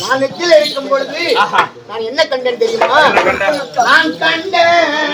நான் கீழே இருக்கும் பொழுது நான் என்ன கண்டேன் தெரியுமா நான் கண்டேன்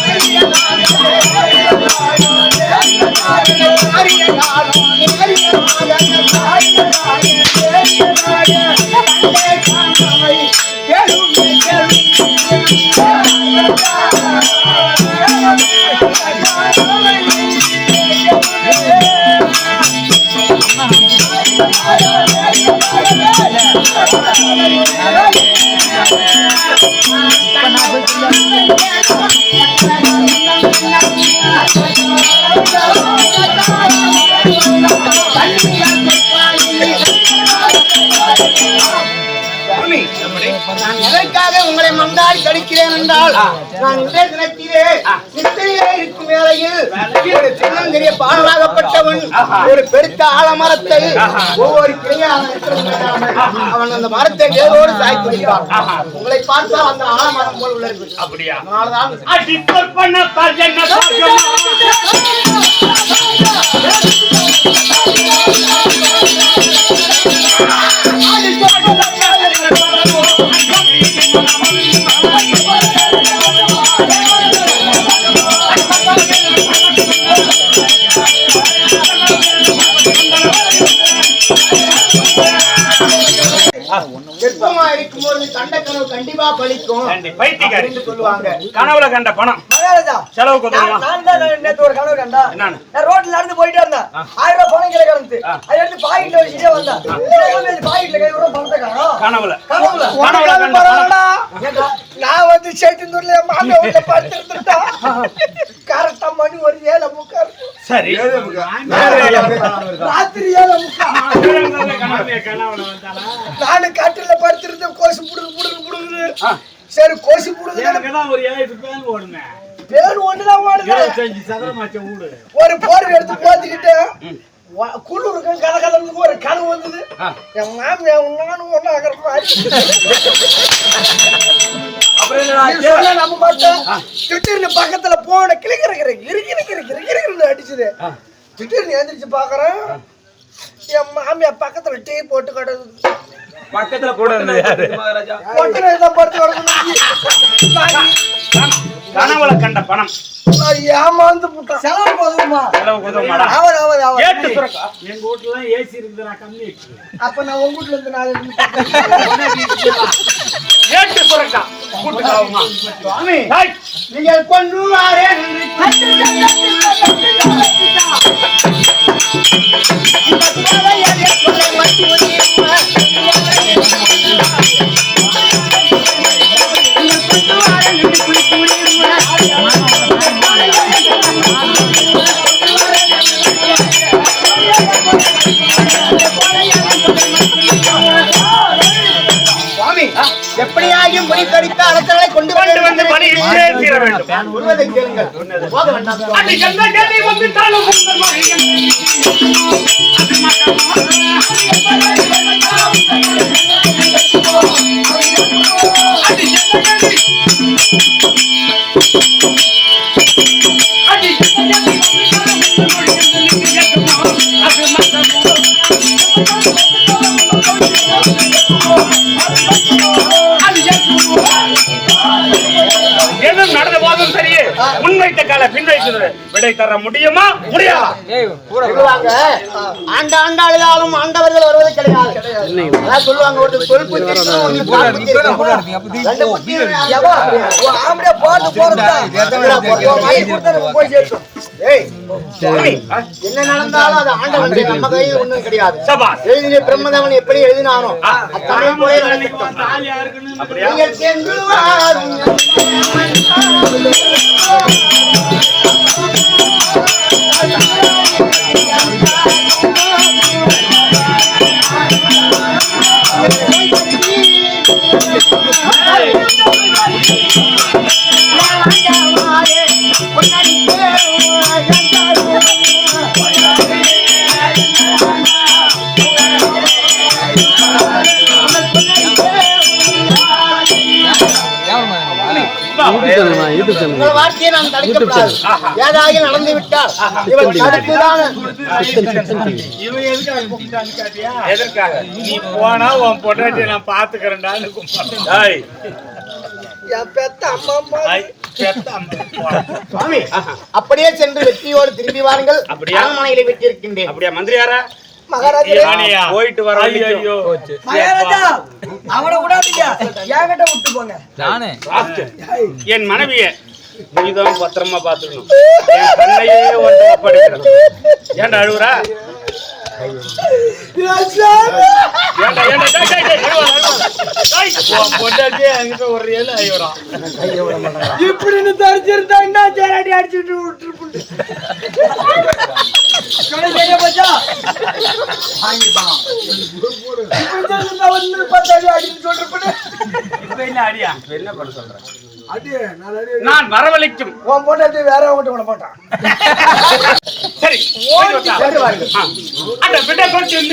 நான் எதற்காக உங்களை மந்தாடி கடிக்கிறேன் என்றால் நான் இன்றைய தினத்திலே நித்திரையிலே இருக்கும் வேளையில் ஒரு சின்னந்திரிய பாடலாகப்பட்டவன் ஒரு பெருத்த ஆலமரத்தை ஒவ்வொரு கிளையாக அவன் அந்த மரத்தை வேரோடு சாய்த்து வைத்தான் உங்களை பார்த்தால் அந்த ஆலமரம் போல் உள்ளது. அப்படியா? அதனால்தான் பண்ண பாக்கியமா வெப்பமா இருக்கும். பொழுது கண்ட கனவு கண்டிப்பா. அப்படின்னு சொல்லுவாங்க. கனவுல கண்ட பணம். செலவுக்கு நான் நான் தான் நேத்து ஒரு கனவு கண்டா? நான் ரோட்ல நடந்து போயிட்டே இருந்தேன். ஆயிரம் ரூபாய் பணம் கீழே கிடந்து. அதை எடுத்து பாக்கெட்ல வச்சுட்டே வந்தேன். பாக்கெட்ல கை விட பணத்தை காணோம் கனவுல. கனவுல. கனவுல கண்ட பணம் ஏண்டா, நான் வந்து சேட்டுந்தூர்ல என் மாமியா வீட்டுல கரெக்டா மணி ஒரு ஏழை முக்கால் சரி. ராத்திரி ஏழை வந்தாளா நானும் காட்டுல படுத்திருந்தேன். கோசு புடுங்க புடுங்க புடுங்குது சரி கோசி எனக்குதான் ஒரு ஏழு ஓடுனேன். பேர் ஒண்ணுதான் ஓடுது? ஒரு போர்வை எடுத்து போத்திக்கிட்டு கதை கலந்து ஒரு கனவு வந்தது. என் மாமியா நானும் ஒண்ணு ஆகிற மாதிரி. நம்ம பார்த்தோம் திடீர்னு பக்கத்துல போன கிளிக்கிற கிற கிரி கிரி கிரி கிரி கிரின்னு அடிச்சுது திடீர்னு எந்திரிச்சு பாக்குறேன் என் மாமியா பக்கத்துல டீ போட்டு கிடக்குது. பக்கத்துல கூட இருந்தது நான் கனவுல கண்ட பணம். நான் ஏமாந்து போட்டேன் செலவு போதுமா செலவுக்கு உதவுமாடா அவர் அவர் அவர். ஏட்டு சுரக்கா எங்க ஏசி இருக்குதுடா கம்மி அப்ப நான் உங்க இருந்து ஏட்டு சுரக்கா கூட்டு கலவுமா சுவாமி ஏய், நீங்கள் கொன்றுவாரே. சுவாமி எப்படியாயும் முடிக்கடித்த அரசர்களை கொண்டு கொண்டு வந்து பணியிட்டே தீர வேண்டும். கேளுங்கள். போக. அடி கண்ட கேள்வி உங்கள் விடை தர முடியுமா? முடியாதா ஆண்ட ஆண்டாளுதாலும் ஆண்டவர்கள் வருவது கிடையாது. சொல்லுவாங்க ஒரு சொல் புத்தி போறதா? போய் சேர்த்தோம். என்ன நடந்தாலும் அது ஆண்டவன் நம்ம கையில் ஒண்ணும் கிடையாது. எழுதிய பிரம்மதவன் எப்படி எழுதினானோ அத்தனை போல நடக்கட்டும். ஏதாவது நடந்து விட்டால் இவன் தடுப்புதான் எதற்காக நீ போனா உன் பொண்டாட்டி நான் பாத்துக்கிறேன்டான்னு அப்படியே சென்று வெற்றியோடு திரும்பி வாருங்கள். அப்படியா? அரண்மனையில விட்டிருக்கின்றேன். அப்படியா? மந்திரியாரா? மகாராஜரே மணியா? போயிட்டு வர ஐயோ மகாராஜா அவனை விடாதீங்க என்கிட்ட விட்டு போங்க. என் மனைவிய நீதான் பத்திரமா பாத்துக்கணும் என் கண்ணையே ஒன்று ஒப்படைக்கிறேன் ஏன்டா அழுவுறா? இப்படின்னு தெரிஞ்சிருந்தா என்ன சேராடி அடிச்சுட்டு வந்து அடின்னு என்ன அடியா பண்ண சொல்றேன் நான் வரவழைக்கும். உன் வேற அவன்கிட்ட போட்டான் மாட்டான் சரி அந்த பிள்ளை கொஞ்சம்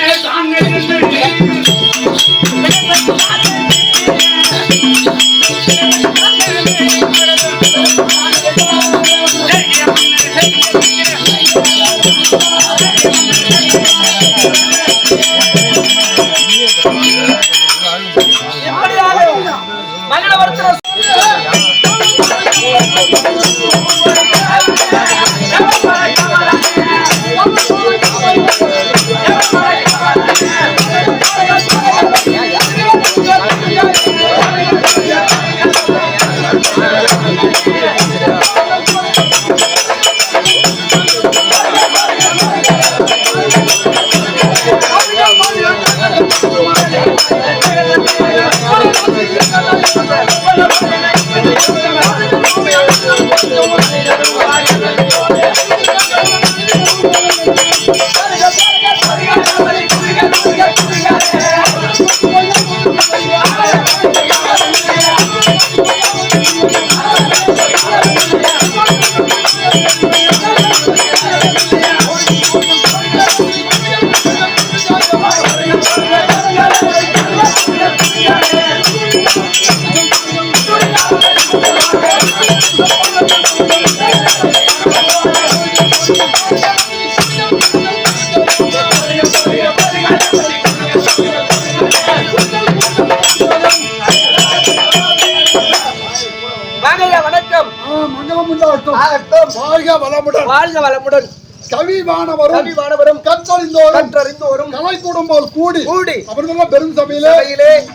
வாழ்க வளமுடன். வாழ்க வளமுடன். கவி வானவரும் கவி மாணவரும் கற்றறிந்தோரும் கற்றறிந்தோரும் கலை குடும்பம் கூடி கூடி அவர்கள் பெரும் சபையிலே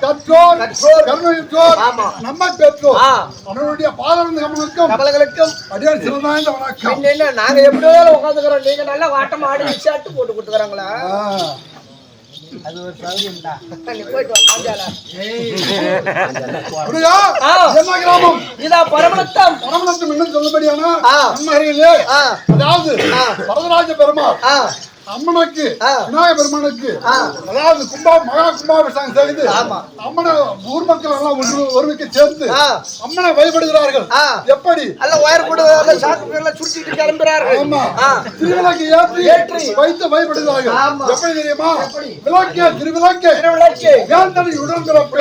கற்றோர் கற்றோர், கருணையுற்றோர். நம்மை பெற்றோர். ஆ. அவர்களுடைய பாதரந்த கமலுக்கும் கமலங்களுக்கும். அடியார் சிறந்தாய்ந்த வணக்கம் நாங்க எப்படியோ உட்காந்துக்கிறோம் நீங்க நல்லா வாட்டம் ஆடி விசாட்டு போட்டு கொடுத்துக்கிறாங்களா? ஆ. நீ போயிட்டு வா பாஞ்சால. என்ன கிராமம்? இதா பரமணத்தம் பரமநத்தம் என்ன சொல்லும்படியான. நம்ம அருகிலே அதாவது வரதராஜ பெருமாள். அம்மனுக்கு. விநாயக பெருமானுக்கு. அதாவது கும்பா மகா கும்பாபிஷேகம் செய்து. அம்மனை ஊர் மக்கள் எல்லாம் ஒன்று ஒருமிக்க சேர்த்து. அம்மனை வழிபடுகிறார்கள். எப்படி? அல்ல ஒயர் கூட சுட்டிட்டு கிளம்புறார்கள். ஆமா. ஆ. திருவிளக்கு ஏற்றி ஏற்றி. வைத்து வழிபடுகிறார்கள். எப்படி தெரியுமா? விளக்கே திருவிளக்கு. திருவிளக்கு. வேந்தனை உடன்பிறப்பு.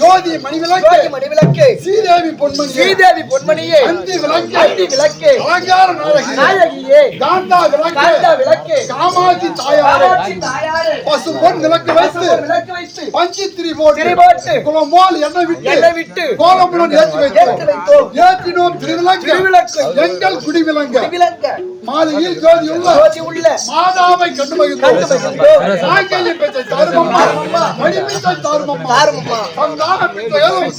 ஜோதி மணி விளக்கு மணி விளக்கு ஸ்ரீதேவி பொன்மணி ஸ்ரீதேவி பொன்மணியே. அந்தி விளக்கு அந்தி விளக்கு அலங்கார நாயகி நாயகியே. காந்தா விளக்கு. காந்தா விளக்கு. காமாட்சி தாயாரே பசு பொன் விளக்கு வைத்து பசும்பொன் விளக்கு வைத்து பஞ்சு திரி போட்டு குளமோல் எண்ணெய் விட்டு எண்ணெய் விட்டு கோலமுடன் ஏற்றி வைத்தோம். ஏற்றினோம். திருவிளக்கு. எங்கள் குடி மாலையில் ஜோதியுள்ள ஜோதி உள்ள. மாதாவை கண்டு மகிழ்ந்தோம். ஆங்கில பேச்சை தாருமம்மா. மணிமீட்டை தாருமம்மா. தாருமம்மா. சந்தான பிச்சைகளும்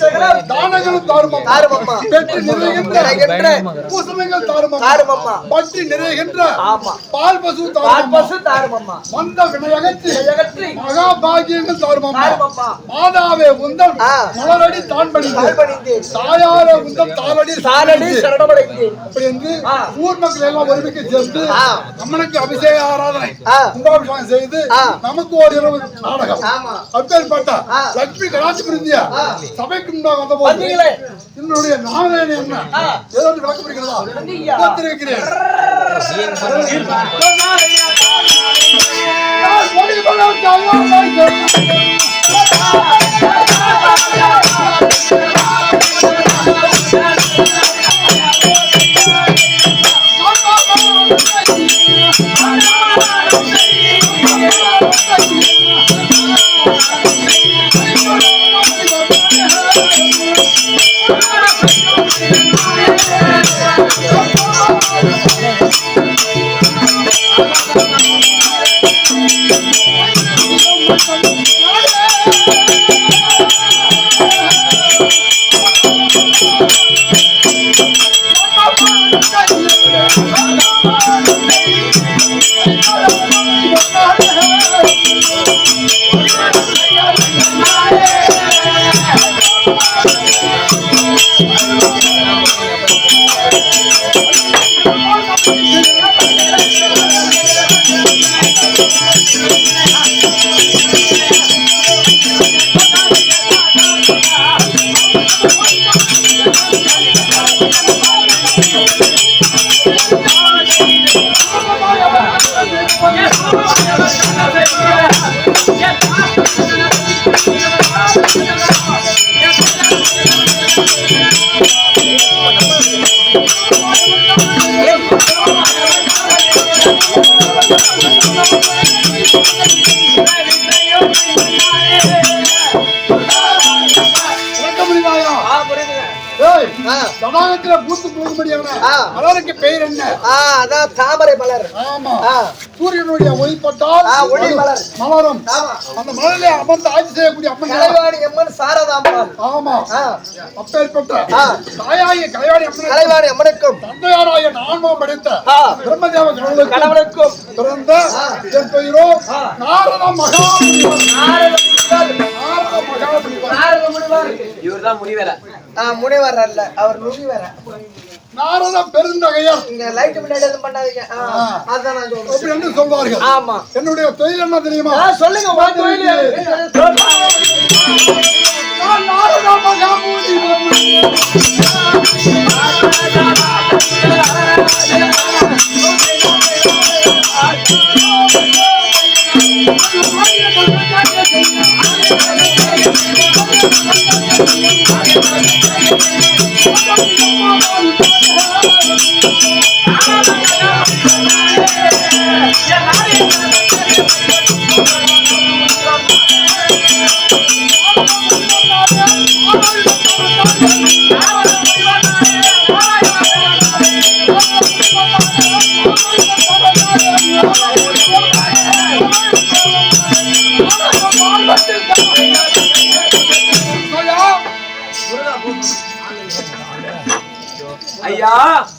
தானங்களும் தாருமம்மா. தாருமம்மா. பெற்று நிறைகின்ற பூசணங்கள் தாருமம்மா. தாருமம்மா. பற்றி நிறைகின்ற ஆமா. பால் பசு பால் பசு தாருமம்மா. வந்த வினையகற்றி ஜெகத்ரி மகா பாகியங்கள் தாருமம்மா. தாருமம்மா. மாதாவே உந்தன். ஆ. மலரடி தான் பணிந்து தாழ்பணிந்தேன் தாயார உந்தன் தாளடி சாலடி சரணமடைந்தேன். அப்படி என்று. ஊர் மக்கள் எல்லாம் ஒருமிக்க சேர்ந்து ஆ. அம்மனுக்கு அபிஷேக ஆராதனை. கும்பாபிஷேகம் செய்து. நமக்கு ஒரு இரவு நாடகம். அப்பேற்பட்ட. லட்சுமி கலாச்சி பிரிந்தியா. சபைக்கு முன்பாக வந்த போது. என்னுடைய நாமதேனி என்ன. ஏதாவது விளக்கம் இருக்கிறதா. பார்த்திருக்கிறேன். நான் ஒளிபரப் தாயாரை விளக்க மலருக்கு பெயர் என்ன? ஆ, அதான் தாமரை மலர். ஆமா. சூரியனுடைய ஒளிப்பட்டால் ஒளி மலர். மலரும். ஆமா. அந்த மலரிலே அமர்ந்து ஆட்சி செய்யக்கூடிய அம்மன்? கலைவாணி அம்மன் சாரதாம்பாள் ஆமா. அப்பேற்பட்ட. தாயாகிய கலைவாணி அம்மன் கலைவாணி அம்மனுக்கும். தந்தையாராய நான்மாம் படைத்த. பிரம்மதேவ கடவுளுக்கு கணவனுக்கும் பிறந்த என் பெயரோ நாரத நாரத மகாமுனிவர். நாரத முனிவர். இவர்தான் முனிவேலை ஆ, முனிவர் அல்ல. அவர் முனிவர். நாரத பெருந்தகையர் இங்க லைட் முன்னாடி எதுவும் பண்ணாதீங்க. அதான் நான் சொல்றேன். அப்படி என்று சொல்வார்கள். ஆமா. என்னுடைய தொழில் என்ன தெரியுமா? சொல்லுங்க நான் நாரத மகாமுனிவர்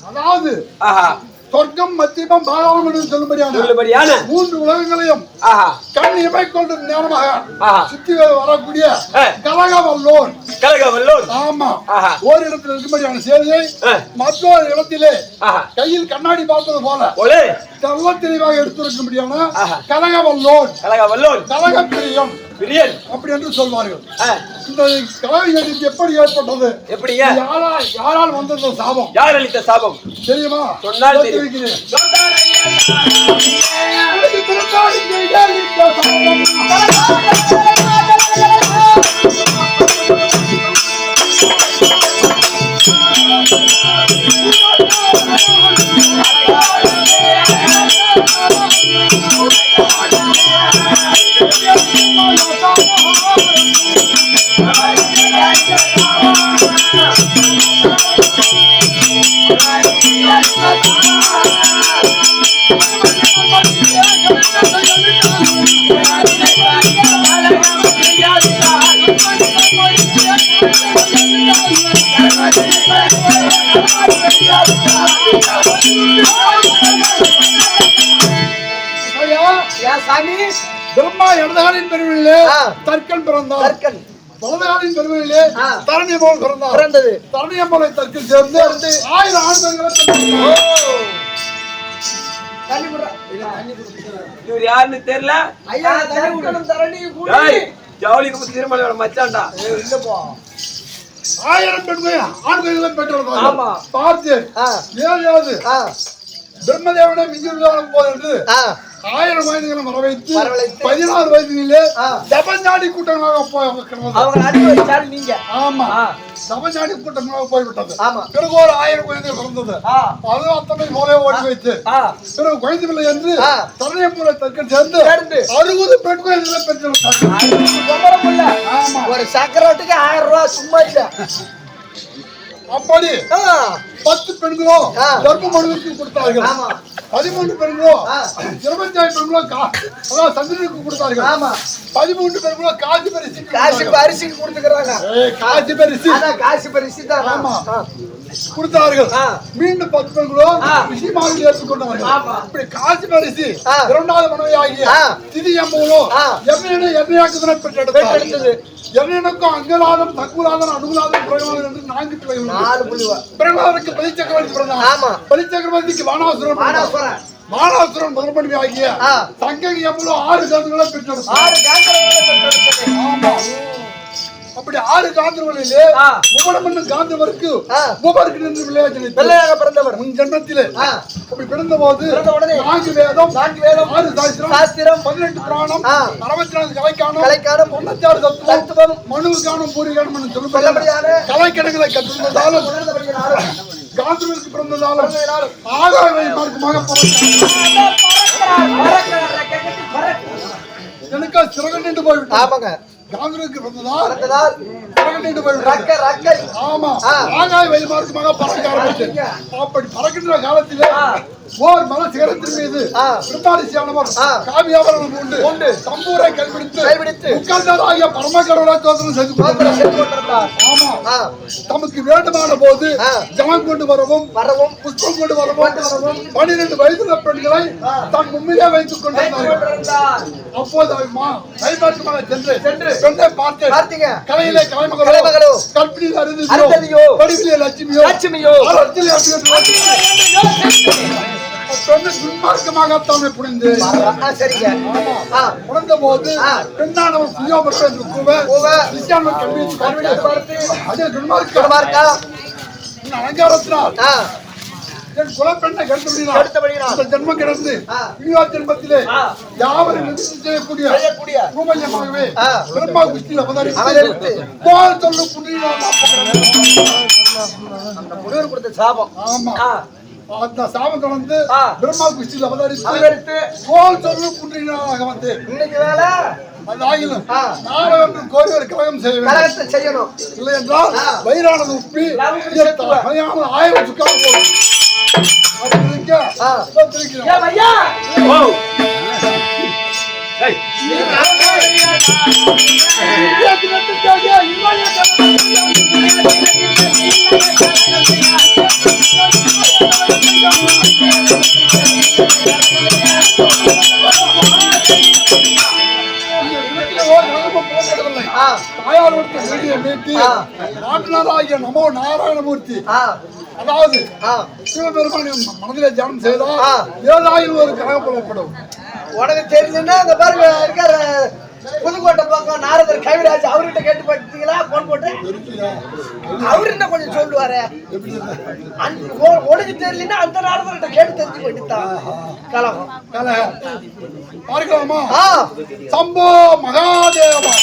அதாவது சொர்க்கம் மத்தியமம் பாதாளம் என்று சொல்லும்படியான சொல்லுபடியான மூன்று உலகங்களையும் கண் இமை கொண்டு ஆஹா. சுத்தி வரக்கூடிய ஆ. கலகவல்லோன் கலக வல்லோர் ஆமா. ஒரு இடத்தில் இருக்கும்படியான செய்தியை. மற்றொரு இடத்திலே கையில் கண்ணாடி பார்ப்பது போல தெள்ள தெளிவாக எடுத்திருக்கும்படியான ஆஹா. கலகவல்லோன் கலக வல்லோர் கலக பிரியம் பிரியன். அப்படி என்று சொல்வார்கள் இந்த எழுதி எப்படி ஏற்பட்டது? எப்படிங்க? யாரால் யாரால் வந்தது சாபம்? யார் அளித்த சாபம்? தெரியுமா? சொன்னால். தெரிவிக்கிறேன். சாமி. பிரம்மா இடதுகாலின் பெருவிலே ஆ. தர்க்கன் பிறந்தார் தர்க்கன். வலதுகாலின் பெருவிலே ஆ. தரணி போல் பிறந்தார் பிறந்தது. தரணியம்மனை தர்க்கில் சேர்ந்து ஆயிரம். இவர் யாருன்னு தெரியல? ஐயா தரணி குடி. ஏய் ஜவுளிக்கு திருமலையோட மச்சான்டா. இல்லப்பா. ஆயிரம் பெண்கள் ஆண்களை பெற்றவர்கள் ஆமா. பார்த்து ஏழாவது பிரம்மதேவனை மிஞ்சுள்ளவன் போது என்று. ஆயிரம் வயதுகளை வரவைத்து. பதினாறு வயதிலே ஆ. ஜபஞ்சாடி கூட்டங்களாக போய் அவங்க நீங்க ஆமா ஆ. ஜபஞ்சாடி கூட்டங்களாக போய்விட்டது ஆமா. பிறகு ஒரு ஆயிரம் குழந்தை பிறந்தது அது அத்தனை போலே ஓடி வைத்து. பிறகு குழந்தை பிள்ளை என்று. தரணியம்பூரை தர்க்கம் சேர்ந்து. அறுபது பெண் குழந்தைகளை. ஆமா ஒரு சக்கராட்டுக்கு ஆயிரம் ரூபாய் சும்மா இல்ல அப்படி ஆ, பத்து பெண்களோ. தர்ம மனுவுக்கு கொடுத்தார்கள் ஆமா. பதிமூன்று பெண்களோ. இருபத்தி ஐந்து பெண்களோ அதாவது சந்திரனுக்கு கொடுத்தார்கள் ஆமா பதிமூன்று பெண்களோ காசி பரிசு காசுக்கு அரிசிக்கு கொடுத்துக்கிறாங்க காசி பரிசு அதான் காசு பரிசு தான் ஆமா. கொடுத்தார்கள். மீண்டும் பத்து பெண்களோ. விஷயமாக ஏற்றுக்கொண்டார்கள் ஆமா. இப்படி காசி பரிசு. இரண்டாவது மனைவியாகிய ஆ. திதி ஆ. எண்ணெயை எண்ணெயாக்குதனை பெற்றெடுத்தது. எண்ணெய்க்கும் அங்கலாதம் தக்குலாதம் அனுகுலாதம் பிரகலாதம் என்று நான்கு பிள்ளைகள் பிரகலாதனுக்கு பலி சக்கரவர்த்தி பிறந்தான் ஆமா. பலி சக்கரவர்த்திக்கு. மானாசுரன். வானாசுரன் முதல்மணி ஆகிய. தங்கை எவ்வளவு ஆறு காந்தங்களை பெற்றெடுத்தார் ஆறு காந்தர்களை பெற்றெடுத்தது. ஆமா அப்படி ஆறு காந்தர்களிலே ஆ. முகடமன்னு காந்தவருக்கு ஆ. மூவருக்கு நின்று வெள்ளையாக பிறந்தவர் முன் ஜென்மத்திலே. அப்படி பிறந்த போது நான்கு வேதம் நான்கு வேதம், ஆறு சாஸ்திரம் சாஸ்திரம், பதினெட்டு புராணம். அறுபத்தி நாலு கலைக்கானம் கலைக்கானம், தொண்ணூத்தாறு தத்துவம் தத்துவம், மனுவுக்கானம் பூரிகானம் என்று சொல்லப்படியான சொல்லப்படியான கலைக்கணங்களை கற்றுள்ளதாலும் உணர்ந்தபடியினாலும் காந்தர்களுக்கு பிறந்ததாலும் ஆகாய மார்க்கமாக. பறக்கிறார். எனக்கா சிறகு நின்று போய்விட்டார் ஆமாங்க காந்தர்களுக்கு பிறந்ததால் ரக்கை ஆமா. ஆகாய வயமார்க்கமாக பறக்க ஆரம்பித்தது அப்படி பறக்கின்ற காலத்திலே ஓர் மல சிகரத்தின் மீது ஆ. காவியாபரணம் உண்டு உண்டு. தம்பூரை கைபிடித்து கைபிடித்து. முக்காந்தாராகிய பரமக்கடவுளை தோத்திரம் செய்து கொண்டிருந்தார். ஆமா தமக்கு வேண்டுமான போது. ஜனம் கொண்டு வரவும் வரவும் புஷ்பம் கொண்டு வரவும் பன்னிரண்டு வயதுள்ள பெண்களை தன் முன்னிலே வைத்துக் கொண்டிருந்தார். அப்போது அம்மா சென்று சென்று. பெண்ணை பார்த்து பார்த்தீங்க கலையிலே கலைமகளோ கற்பிணியில் அருந்ததியோ, வடிவிலே லட்சுமியோ லட்சுமியோ, அரசியல் பெண்ணு துன்மார்க்கமாக தாமே புரிந்து சரிங்க. ஆ, உணர்ந்த போது. பெண்ணானவர் பார்த்து, அதே துன்மார்க்க? அலங்காரத்தினால் என் குலப்பெண்ணை. இந்த ஜென்மம் கிடந்து ஆ. இனிவா ஜென்மத்திலே. யாவரும் செய்யக்கூடிய ஆ. பிரம்மா குஸ்தியில் அவதரித்து. போல் சொல்லும் புண்ணியனாக அந்த முனிவர் கொடுத்த சாபம். ஆமா. அந்த சாபம் தொடர்ந்து ஆ. பிரம்மா குஸ்தியில் அவதரித்து அவதரித்து போல் சொல்லும் புண்ணியனாக வந்து இன்னைக்கு வேலை அதாயிலும் ஆ. நாளை ஒன்று கோரி ஒரு கழகம் செய்ய வேண்டும் கலகத்தை செய்யணும் இல்லை என்றால். வயிறானது உப்பி ஆயிரம் சுக்காக போகும் திரிக்கிறோம். நாட்டினாராகிய நமோ நாராயணமூர்த்தி அதாவது. சிவபெருமானை மனதிலே தியானம் செய்தால் ஆ. ஏதாயில் ஒரு கழகம் புறப்படும் உனக்கு தெரிஞ்சுன்னா அந்த பாருங்க இருக்காரு புதுக்கோட்டை பக்கம் நாரதர் கவிராஜ் அவர்கிட்ட கேட்டு பார்த்தீங்களா போன் போட்டு? அவரு என்ன கொஞ்சம் சொல்லுவாரு? உனக்கு தெரியலன்னா அந்த நாரதர்கிட்ட கேட்டு தெரிஞ்சு வேண்டித்தான் கலகம் பார்க்கலாமா? சம்போ மகாதேவா.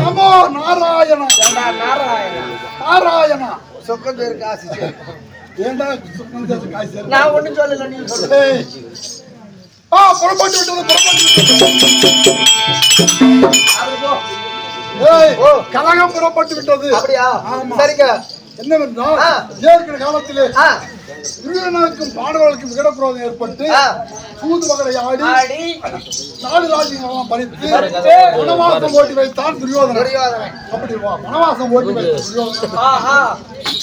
நமோ நாராயணா. ஏண்டா நாராயணா? பேருக்கு ஆசிச்சு ஏண்டா காசு? நான் ஒண்ணும் சொல்லல நீ. ஆ புறப்பட்டு விட்டது புறப்பட்டு விட்டது. கலகம் புறப்பட்டு விட்டது அப்படியா. சரிங்க என்னவென்றால் ஆ. ஏற்கனவே காலத்திலே ஆ, துரியோதனுக்கும் பாண்டவர்களுக்கும் விடப்புறம் ஏற்பட்டு மகளை ஆடி நாடு ராஜ்யங்களெல்லாம் பறித்து வனவாசம் ஓட்டி வைத்தான் துரியோதனன். அப்படி வனவாசம் ஓட்டி வைத்த துரியோதனன் ஆஹா,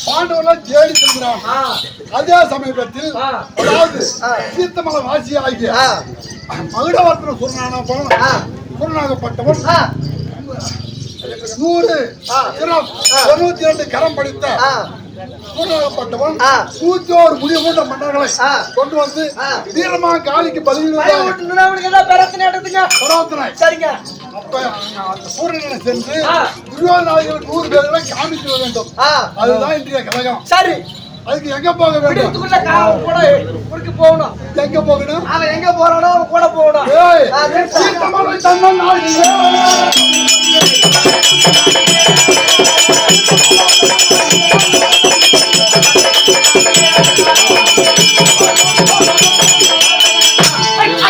பாண்டவர்கள் தேடி சென்றான் அதே சமீபத்தில். அதாவது. சீத்தமல வாசி ஆகிய மகுடவர்த்தன சுரனானவன் ஆ. நூறு தொண்ணூத்தி இரண்டு கரம் படித்த. நூத்தி ஒரு முடிவு கொண்ட மன்னர்களை. கொண்டு வந்து. வீரமா காலிக்கு பதில் பராத்தனை சரிங்க. அப்ப அந்த சூரியனை சென்று ஆ. துரியோதனாதிகள் நூறு பேர்களை காமிக்க வேண்டும். அதுதான் இன்றைய கழகம். சரி. அதுக்கு எங்க போக வேண்டும் விடுத்துக்குள்ள காவல் கூட ஊருக்கு போகணும் எங்க போகணும் அவன் எங்க போறானோ அவன் கூட போகணும் நாடியே.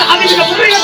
அதுக்கு முறையை